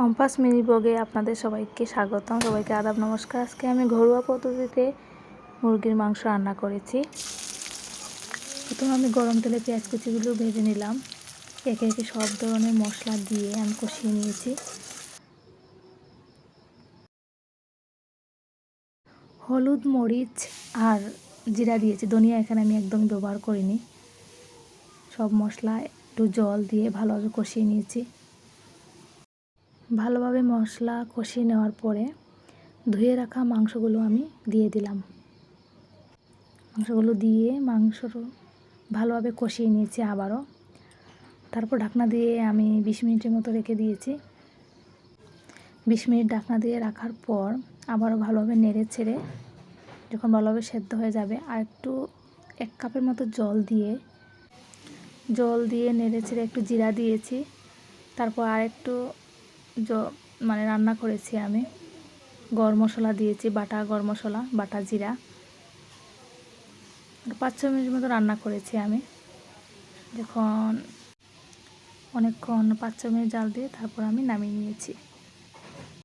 Compass mini ব্লগে আপনাদের সবাইকে স্বাগতম, সবাইকে আদাব, নমস্কার। আজকে আমি ঘরোয়া পদ্ধতিতে মুরগির মাংস রান্না করেছি। প্রথমে আমি গরম তেলে পেঁয়াজ কুচিগুলো ভেজে নিলাম। একে একে সব ধরনের মশলা দিয়ে আমি কষিয়ে নিয়েছি। হলুদ, মরিচ আর জিরা দিয়েছি। ধনিয়া এখানে আমি একদম ব্যবহার করিনি। সব মশলা একটু জল দিয়ে ভালোভাবে কষিয়ে নিয়েছি। ভালোভাবে মশলা কষিয়ে নেওয়ার পরে ধুয়ে রাখা মাংসগুলো আমি দিয়ে দিলাম। মাংসগুলো দিয়ে মাংস ভালোভাবে কষিয়ে নিয়েছি আবারও। তারপর ঢাকনা দিয়ে আমি বিশ মিনিটের মতো রেখে দিয়েছি। বিশ মিনিট ঢাকনা দিয়ে রাখার পর আবারও ভালোভাবে নেড়ে ছেড়ে যখন ভালোভাবে সেদ্ধ হয়ে যাবে, আর একটু এক কাপের মতো জল দিয়ে জল দিয়ে নেড়ে ছেড়ে একটু জিরা দিয়েছি। তারপর আর একটু মানে রান্না করেছি আমি। গরম মশলা দিয়েছি, বাটা, গরম মশলা, বাটা জিরা। পাঁচ ছ মিনিট মতো রান্না করেছি আমি। যখন অনেকক্ষণ পাঁচ ছ মিনিট জাল দিয়ে তারপর আমি নামিয়ে নিয়েছি।